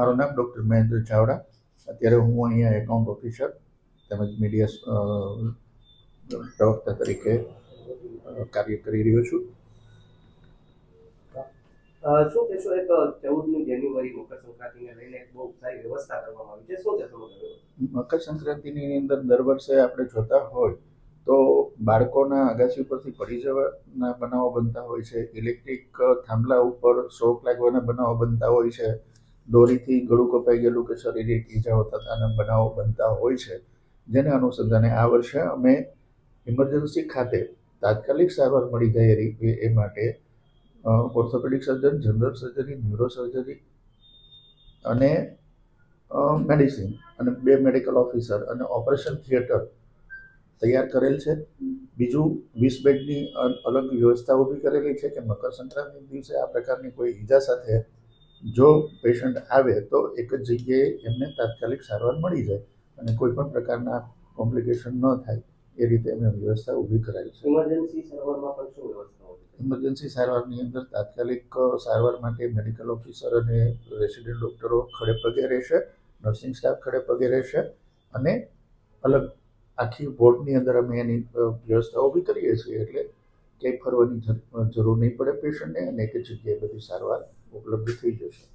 મારું નામ ડૉક્ટર મહેન્દ્ર ચાવડા. અત્યારે હું અહીંયા એકાઉન્ટ ઓફિસર તેમજ મીડિયા પ્રવક્તા તરીકે કાર્ય કરી રહ્યો છું. શું કહેશો એક ચૌદમી જાન્યુઆરી મકર સંક્રાંતિને લઈને એક બહુ સારી વ્યવસ્થા કરવામાં આવી છે? શું મકર સંક્રાંતિની અંદર દર વર્ષે આપણે જોતા હોય તો બાળકોના અગાસી ઉપરથી પડી જવાના બનાવો બનતા હોય છે. ઇલેક્ટ્રિક થાંભલા ઉપર શોક લાગવાના બનાવો બનતા હોય છે. દોરીથી ગળું કપાઈ ગયેલું કે શારીરિક ઈજાઓ થતાના બનાવો બનતા હોય છે, જેને અનુસંધાને આ વર્ષે અમે ઇમરજન્સી ખાતે તાત્કાલિક સારવાર મળી જાય એ માટે orthopaedic surgeon general surgery neuro surgery અને મેડિસિન અને બે મેડિકલ ઓફિસર અને ઓપરેશન થિયેટર તૈયાર કરેલ છે. બીજું વીસ બેડની અલગ વ્યવસ્થા ઊભી કરેલી છે કે મકર સંક્રાંતિ દિવસે આ પ્રકારની કોઈ ઈજા સાથે જો પેશન્ટ આવે તો એક જ જગ્યાએ એમને તાત્કાલિક સારવાર મળી જાય અને કોઈ પણ પ્રકારના કોમ્પ્લિકેશન ન થાય એ રીતે અમે વ્યવસ્થા ઊભી કરાવી છે. ઇમરજન્સી સારવારમાં પણ શું વ્યવસ્થા ઇમરજન્સી સારવારની અંદર તાત્કાલિક સારવાર માટે મેડિકલ ઓફિસર અને રેસિડેન્ટ ડૉક્ટરો ખડે પગે રહેશે નર્સિંગ સ્ટાફ ખડે પગે રહેશે અને અલગ આખી વોર્ડની અંદર અમે એની વ્યવસ્થા ઊભી કરીએ છીએ એટલે ક્યાંય ફરવાની જરૂર નહીં પડે પેશન્ટને અને એક જગ્યાએ બધી સારવાર ઉપલબ્ધ થઈ જશે.